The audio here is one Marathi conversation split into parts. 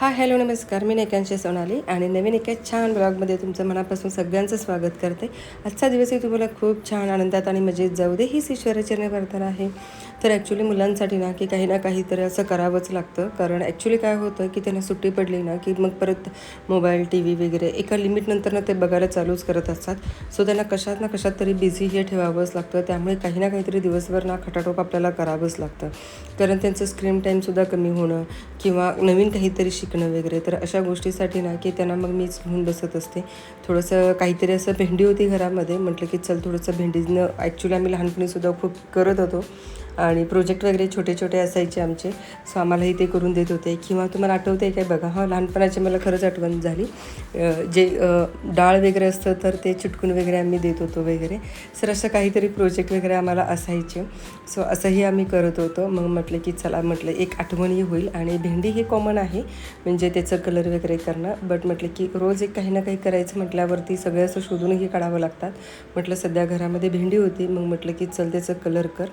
हा हॅलो नमस्कार. मी नेकांशी सोनाली आणि नवीन एका छान ब्लॉगमध्ये तुमचं मनापासून सगळ्यांचं स्वागत करते. आजचा दिवसही तुम्हाला खूप छान आनंदात आणि मजेत जाऊ दे. हीच ईश्वराचरणी प्रार्थना आहे. तर ॲक्च्युली मुलांसाठी ना की काही ना काहीतरी असं करावंच लागतं. कारण ॲक्च्युली काय होतं की त्यांना सुट्टी पडली ना की मग परत मोबाईल टी व्ही वगैरे एका लिमिटनंतर ना ते बघायला चालूच करत असतात. सो त्यांना कशात ना कशात तरी बिझी हे ठेवावंच लागतं. त्यामुळे काही ना काहीतरी दिवसभर ना खटाटोप आपल्याला करावंच लागतं. कारण त्यांचं स्क्रीन टाईमसुद्धा कमी होणं किंवा नवीन काहीतरी शिकणं वगैरे तर अशा गोष्टीसाठी ना की त्यांना मग मीच घेऊन बसत असते. थोडंसं काहीतरी असं भेंडी होती घरामध्ये म्हटलं की चल थोडंसं भेंडीनं ॲक्च्युली आम्ही लहानपणीसुद्धा खूप करत होतो. आणि प्रोजेक्ट वगैरे छोटे छोटे असायचे आमचे. सो आम्हालाही ते करून देत होते. किंवा तुम्हाला आठवते काय? बघा हां लहानपणाची मला खरंच आठवण झाली. जे डाळ वगैरे असतं तर ते चिटकून वगैरे आम्ही देत होतो वगैरे. सर असं काहीतरी प्रोजेक्ट वगैरे आम्हाला असायचे. सो असंही आम्ही करत होतो. मग म्हटलं की चला म्हटलं एक आठवणही होईल. आणि भेंडी हे कॉमन आहे. म्हणजे त्याचं कलर वगैरे करणं. बट म्हटलं की रोज एक काही ना काही करायचं म्हटल्यावरती सगळं असं शोधूनही काढावं लागतात. म्हटलं सध्या घरामध्ये भेंडी होती. मग म्हटलं की चल त्याचं कलर कर.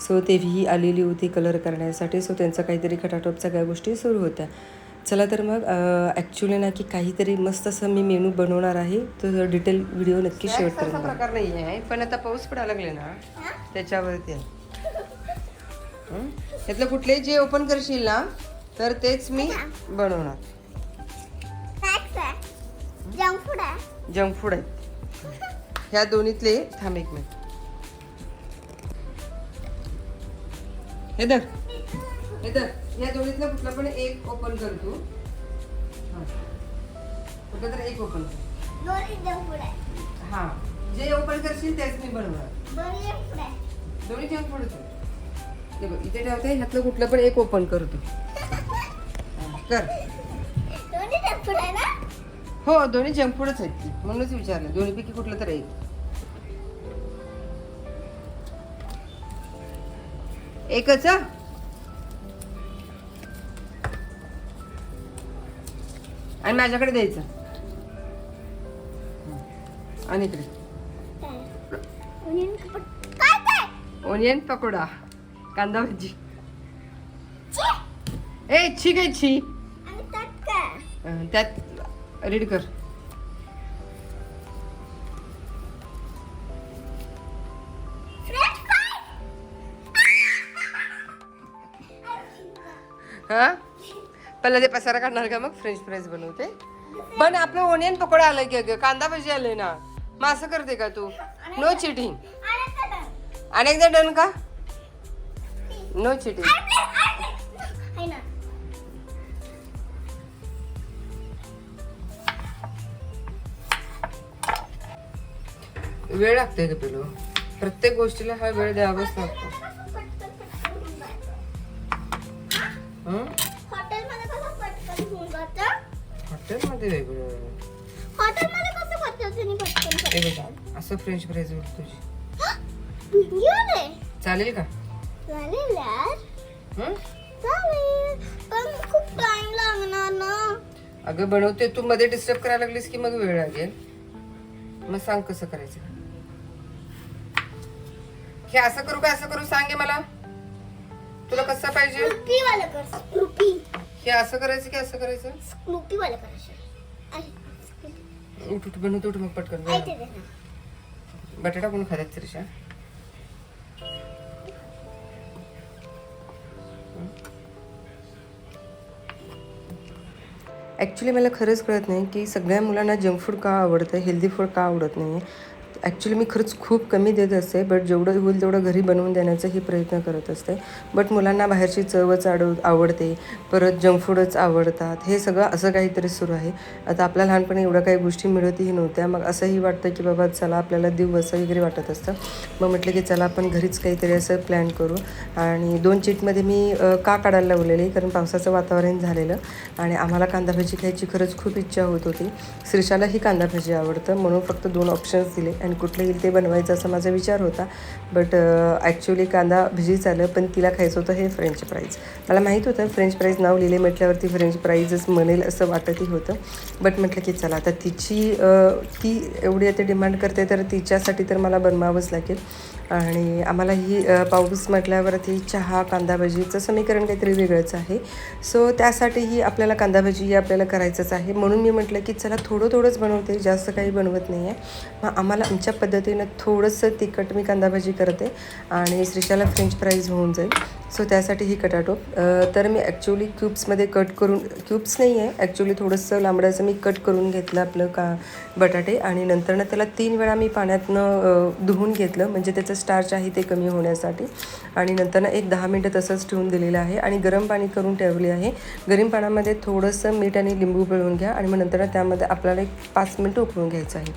सो तेव्ही आलेली होती कलर करण्यासाठी. सो त्यांचं काहीतरी खटाटोप सगळ्या गोष्टी सुरू होत्या. चला तर मग ॲक्च्युली ना की काहीतरी मस्त असं मी मेनू बनवणार आहे. तर डिटेल व्हिडिओ नक्की शेअर करेन प्रकार नाही आहे पण आता पाऊस पडायला लागले ना त्याच्यावरती आहे. हं? त्यातलं कुठलेही जे ओपन करशील ना तर तेच मी बनवणार. जंक फूड आहे. जंक फूड आहेत ह्या दोन्हीतले थांब एक मिनिट हे धर. हे धर. ह्या दोन्हीतलं कुठलं पण एक ओपन कर तू. हा. कुठलं तर एक ओपन कर. हा. जे ओपन करशील तेच मी बनवणार. दोन्ही जंक फूड हे बघ इथे ठेवते ह्यातलं कुठलं पण एक ओपन कर तू. हा, कर. हो दोन्ही जंक फूडच आहेत ती. म्हणूनच विचारलं. दोन्हीपैकी कुठलं तर एक. एकच आणि माझ्याकडे द्यायचं. आणि इकडे. ओनियन पकोडा कांदा भाजी! ए छी काय छी त्यात रीड कर. हां? पहिला ते पसारा काढणार का मग? फ्रेंच फ्राईज बनवते. पण आपलं ओनियन पकोडा आलाय की अगं कांदा भजी आलंय ना? मग असं करते का तू? नो चिटिंग आणि एकदा अनेकदा डन का? नो चिटिंग वेळ लागते का पिलो प्रत्येक गोष्टीला हा वेळ द्यावाच लागतो. हॉटेलमध्ये कसं पटकन होऊन जातं? हॉटेलमध्ये वेगळं. हॉटेलमध्ये कसं पद्धतीने पटकन ते बघा असं फ्रेंच फ्राईज होत तुझी. व्हिडिओ चालेल का? चालेल यार. हं? चालेल. पण खूप टाइम लागणार ना. अगं बनवते. तू मध्ये डिस्टर्ब करायला लागलीस की मग वेळ लागेल. मग सांग कसं करायचं. हे असं करू का? असं करू सांगे मला. तुला कसं पाहिजे? वाला कर हे असं करायचं की असं करायचं? वाला कर उठ उठ बनवतो उठ मग पटकन बटाटा कोण खातात त्रिशा? ॲक्च्युली मला खरंच कळत नाही की सगळ्या मुलांना जंक फूड का आवडतं हेल्दी फूड का आवडत नाही. ॲक्च्युली मी खरंच खूप कमी देत असते बट जेवढं होईल तेवढं घरी बनवून देण्याचाही प्रयत्न करत असते. बट मुलांना बाहेरची चवच आडव आवडते परत जंक फूडच आवडतात हे सगळं असं काहीतरी सुरू आहे. आता आपल्या लहानपणी एवढ्या काही गोष्टी मिळतही नव्हत्या मग असंही वाटतं की बाबा चला आपल्याला देऊ असं वगैरे वाटत असतं. मग म्हटलं की चला आपण घरीच काहीतरी असं प्लॅन करू. आणि दोन चीटमध्ये मी का काढायला लावलेली कारण पावसाचं वातावरण झालेलं आणि आम्हाला कांदा भाजी खायची खरंच खूप इच्छा होत होती. श्रीशालाही कांदा भाजी आवडतं म्हणून फक्त दोन ऑप्शन्स दिले. आणि कुठलं येईल ते बनवायचं असा माझा विचार होता. बट ॲक्च्युली कांदा भिजीच आलं पण तिला खायचं होतं हे फ्रेंच फ्राईज मला माहीत होतं फ्रेंच फ्राईज नाव लिहिले म्हटल्यावरती फ्रेंच फ्राईजच म्हणेल असं वाटतही होतं. बट म्हटलं की चला आता तिची ती एवढी आता डिमांड करते तर तिच्यासाठी तर मला बनवावंच लागेल. आणि आम्हाला ही पाऊस म्हटल्यावरती चहा कांदा भजीचं समीकरण काहीतरी वेगळंच आहे. सो त्यासाठीही आपल्याला कांदा भजी ही आपल्याला करायचंच आहे. म्हणून मी म्हटलं की चला थोडं थोडंच बनवते जास्त काही बनवत नाही आहे मग आम्हाला आमच्या पद्धतीनं थोडंसं तिखट मी कांदा भजी करते आणि श्रीशाला फ्रेंच फ्राईज होऊन जाईल. सो त्यासाठी ही कटाटोप. तर मी ॲक्च्युली क्यूब्समध्ये कट करून क्यूब्स नाही आहे ॲक्च्युली थोडंसं लांबडाचं मी कट करून घेतलं आपलं का बटाटे आणि नंतरनं त्याला तीन वेळा मी पाण्यातनं धुवून घेतलं. म्हणजे त्याचं स्टार्च आहे ते कमी होण्यासाठी. आणि नंतरनं एक दहा मिनटं तसंच ठेवून दिलेलं आहे. आणि गरम पाणी करून ठेवले आहे. गरम पाण्यामध्ये थोडंसं मीठ आणि लिंबू पिळून घ्या. आणि मग नंतर त्यामध्ये आपल्याला एक पाच मिनटं उकळून घ्यायचं आहे.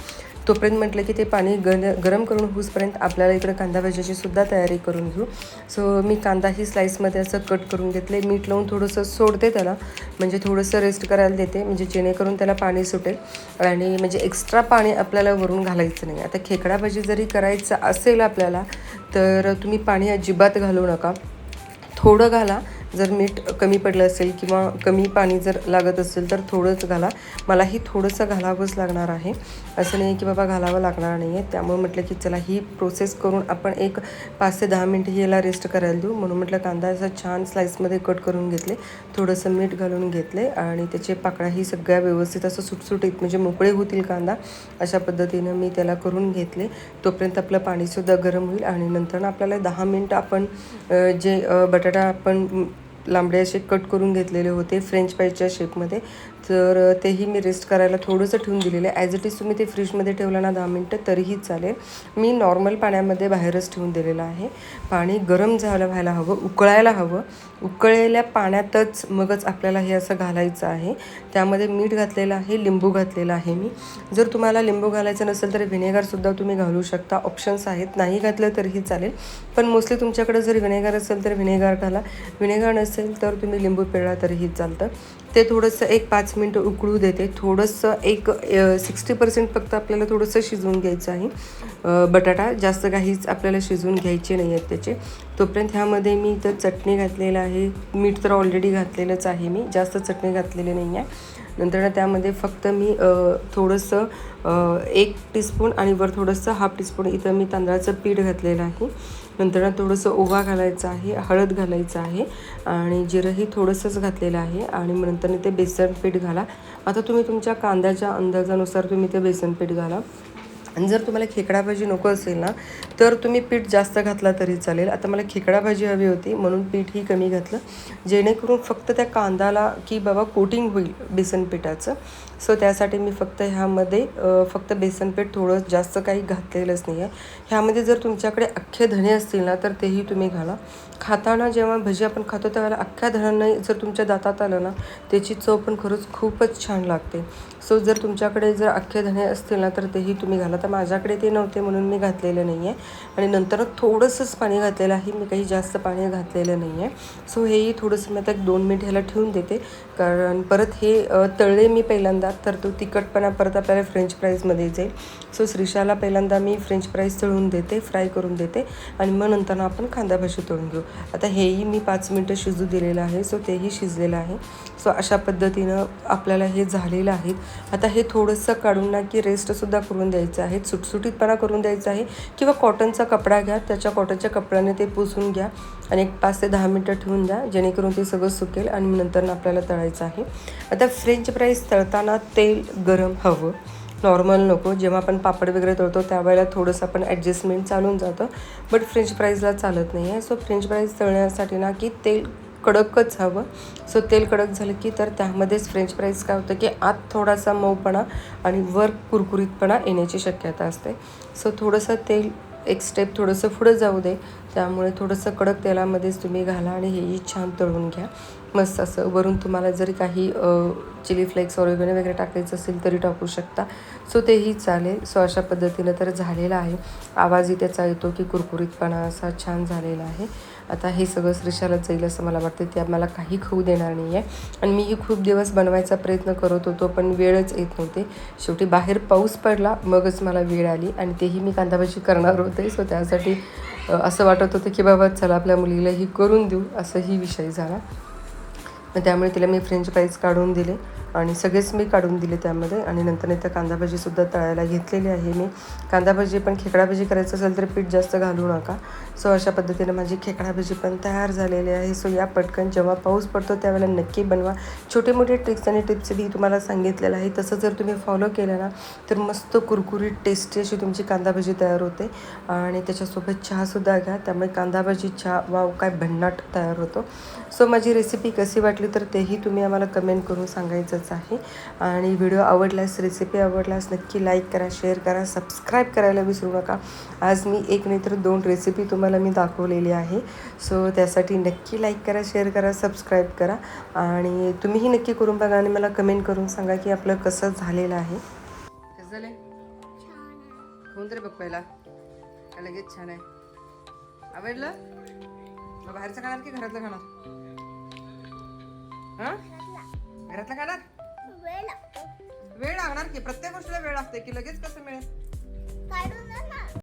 तोपर्यंत म्हटलं की ते पाणी गर गरम करून होऊसपर्यंत आपल्याला इकडं कांदा भाजीची सुद्धा तयारी करून घेऊ. सो मी कांदाही स्लाईसमध्ये असं कट करून घेतले. मीठ लावून थोडंसं सोडते त्याला. म्हणजे थोडंसं रेस्ट करायला देते. म्हणजे जेणेकरून त्याला पाणी सुटेल. आणि म्हणजे एक्स्ट्रा पाणी आपल्याला वरून घालायचं नाही. आता खेकडा भाजी जरी करायचं असेल आपल्याला तर तुम्ही पाणी अजिबात घालू नका. थोडं घाला. जर मीठ कमी पडलं असेल किंवा कमी पाणी जर लागत असेल तर थोडंच घाला. मलाही थोडंसं घालावंच लागणार आहे. असं नाही की बाबा घालावं लागणार नाही आहे त्यामुळे म्हटलं की चला ही प्रोसेस करून आपण एक पाच ते दहा मिनटं ही याला रेस्ट करायला देऊ. म्हणून म्हटलं कांदा असा छान स्लाईसमध्ये कट करून घेतले. थोडंसं मीठ घालून घेतले आणि त्याचे पाकळाही सगळ्या व्यवस्थित असं सुटसुटीत म्हणजे मोकळे होतील कांदा अशा पद्धतीनं मी त्याला करून घेतले. तोपर्यंत आपलं पाणीसुद्धा गरम होईल आणि नंतर आपल्याला दहा मिनटं आपण जे बटाटा आपण लांबडे असे कट करून घेतलेले होते फ्रेंच फ्राईजच्या शेपमध्ये. तर तेही मी रेस्ट करायला थोडंसं ठेवून दिलेलं आहे. ॲज इट इज तुम्ही ते फ्रीजमध्ये ठेवलं ना दहा मिनटं तरीही चालेल. मी नॉर्मल पाण्यामध्ये बाहेरच ठेवून दिलेलं आहे. पाणी गरम झालं व्हायला हवं उकळायला हवं. उकळलेल्या पाण्यातच मगच आपल्याला हे असं घालायचं आहे. त्यामध्ये मीठ घातलेलं आहे लिंबू घातलेलं आहे मी. जर तुम्हाला लिंबू घालायचं नसेल तर व्हिनेगरसुद्धा तुम्ही घालू शकता. ऑप्शन्स आहेत. नाही घातलं तरीही चालेल. पण मोस्टली तुमच्याकडे जर व्हिनेगर असेल तर व्हिनेगर घाला. व्हिनेगर नसेल तर तुम्ही लिंबू पिळला तरीही चालतं. ते थोडंसं एक पाच मिनटं उकळू देते. थोडंसं एक सिक्स्टी पर्सेंट फक्त आपल्याला थोडंसं शिजवून घ्यायचं आहे. बटाटा जास्त काहीच आपल्याला शिजवून घ्यायचे नाही आहेत त्याचे. तोपर्यंत ह्यामध्ये मी इथं चटणी घातलेलं आहे. मीठ तर ऑलरेडी घातलेलंच आहे मी. जास्त चटणी घातलेली नाही आहे. नंतर त्यामध्ये फक्त मी थोडंसं एक टीस्पून आणि वर थोडंसं हाफ टीस्पून इथं मी तांदळाचं पीठ घातलेलं आहे. नंतर थोडंसं ओवा घालायचं आहे हळद घालायचं आहे आणि जिरंही थोडंसंच घातलेलं आहे आणि नंतर ते बेसन पीठ घाला. आता तुम्ही तुमच्या कांद्याच्या अंदाजानुसार तुम्ही ते बेसन पीठ घाला. आणि जर तुम्हाला खेकडा भाजी नको असेल ना तर तुम्ही पीठ जास्त घातला तरी चालेल. आता मला खेकडा भाजी हवी होती म्हणून पीठही कमी घातलं. जेणेकरून फक्त त्या कांदाला की बाबा कोटिंग होईल बेसन पिठाचं. सो त्यासाठी मी फक्त ह्यामध्ये फक्त बेसन पीठ थोडं जास्त काही घातलेलंच नाही आहे ह्यामध्ये जर तुमच्याकडे अख्खे धणे असतील ना तर तेही तुम्ही घाला. खाताना जेव्हा भजी आपण खातो त्यावेळेला अख्ख्या धरांना जर तुमच्या दातात आलं ना त्याची चव पण खरंच खूपच छान लागते. सो जर तुमच्याकडे जर अख्खे धणे असतील ना तर तेही तुम्ही घाला. तर माझ्याकडे ते नव्हते म्हणून मी घातलेलं नाही आहे आणि नंतर थोडंसंच पाणी घातलेलं आहे. मी काही जास्त पाणी घातलेलं नाही आहे सो हेही थोडंसं मी आता एक दोन मिनिट ह्याला ठेवून देते. कारण परत हे तळले मी पहिल्यांदा तर तो तिखटपणा परत आपल्याला फ्रेंच फ्राईजमध्ये जाईल सो श्रीशाला पहिल्यांदा मी फ्रेंच फ्राईज तळून देते फ्राय करून देते आणि मग नंतर आपण कांदा भाजी तळून घेऊ. आता हेही मी पाच मिनटं शिजू दिलेलं आहे सो तेही शिजलेलं आहे. सो अशा पद्धतीनं आपल्याला हे झालेलं आहे. आता हे थोडंसं काढून ना की रेस्टसुद्धा करून द्यायचं आहे. सुटसुटीतपणा करून द्यायचा आहे. किंवा कॉटनचा कपडा घ्या त्याच्या कॉटनच्या कपड्याने ते पुसून घ्या. आणि एक पाच ते दहा मिनटं ठेवून द्या जेणेकरून ते सगळं सुकेल आणि नंतर आपल्याला तळायचं आहे. आता फ्रेंच फ्राईज तळताना तेल गरम हवं. नॉर्मल नको. जेव्हा आपण पापड वगैरे तळतो त्यावेळेला थोडंसं आपण ॲडजस्टमेंट चालून जातं. बट फ्रेंच फ्राईजला चालत नाही आहे सो फ्रेंच फ्राईज तळण्यासाठी ना की तेल कडकच हवं. सो तेल कडक झालं की तर त्यामध्येच फ्रेंच फ्राईज काय होतं की आत थोडासा मऊपणा आणि वर कुरकुरीतपणा येण्याची शक्यता असते. सो थोडंसं तेल एक स्टेप थोडंसं पुढं जाऊ दे. त्यामुळे थोडंसं कडक तेलामध्येच तुम्ही घाला आणि हेही छान तळून घ्या. मस्त असं वरून तुम्हाला जरी काही चिली फ्लेक्स ऑरेगनो वगैरे टाकायचं असेल तरी टाकू शकता. सो तेही चालेल. सो अशा पद्धतीनं तर झालेलं आहे. आवाजही त्याचा येतो की कुरकुरीतपणा असा छान झालेला आहे. आता हे सगळं श्रीशाला जाईल असं मला वाटतं ते मला काही खाऊ देणार नाही आहे आणि मीही खूप दिवस बनवायचा प्रयत्न करत होतो पण वेळच येत नव्हते. शेवटी बाहेर पाऊस पडला मगच मला वेळ आली आणि तेही मी कांदाभाजी करणार होते. सो त्यासाठी असं वाटत होतं की बाबा चला आपल्या मुलीला ही करून देऊ असंही विषय झाला. मग त्यामुळे तिला मी फ्रेंच फ्राईज काढून दिले. आणि सगळेच मी काढून दिले त्यामध्ये. आणि नंतर इथं कांदा भाजीसुद्धा तळायला घेतलेली आहे मी. कांदा भाजी पण खेकडा भाजी करायचं असेल तर पीठ जास्त घालू नका. सो अशा पद्धतीने माझी खेकडा भाजी पण तयार झालेली आहे. सो या पटकन जेव्हा पाऊस पडतो त्यावेळेला नक्की बनवा. छोटे मोठे ट्रिक्स आणि टिप्स मी तुम्हाला सांगितलेलं आहे. तसं जर तुम्ही फॉलो केलं ना तर मस्त कुरकुरीत टेस्टी अशी तुमची कांदा भाजी तयार होते. आणि त्याच्यासोबत चहासुद्धा घ्या. त्यामुळे कांदा भाजी चहा वाव काय भन्नाट तयार होतो. सो माझी रेसिपी कशी वाटली तर तेही तुम्ही आम्हाला कमेंट करून सांगायचं सांगायचंच आहे. आणि व्हिडिओ आवडल्यास रेसिपी आवडल्यास नक्की लाईक करा शेअर करा सबस्क्राईब करायला विसरू नका. आज मी एक नाही तर दोन रेसिपी तुम्हाला मी दाखवलेली आहे. सो त्यासाठी नक्की लाईक करा शेअर करा सबस्क्राईब करा. आणि तुम्हीही नक्की करून बघा आणि मला कमेंट करून सांगा की आपलं कसं झालेलं आहे. कसं झालंय होऊन तरी बघ पहिला. लगेच छान आहे. आवडलं? मग बाहेरचं खाणार की घरातलं खाणार? हां? घरातला लागणार वेळ वेळ लागणार की? प्रत्येक गोष्टीला वेळ असते की लगेच कसं मिळेल? काढून ना.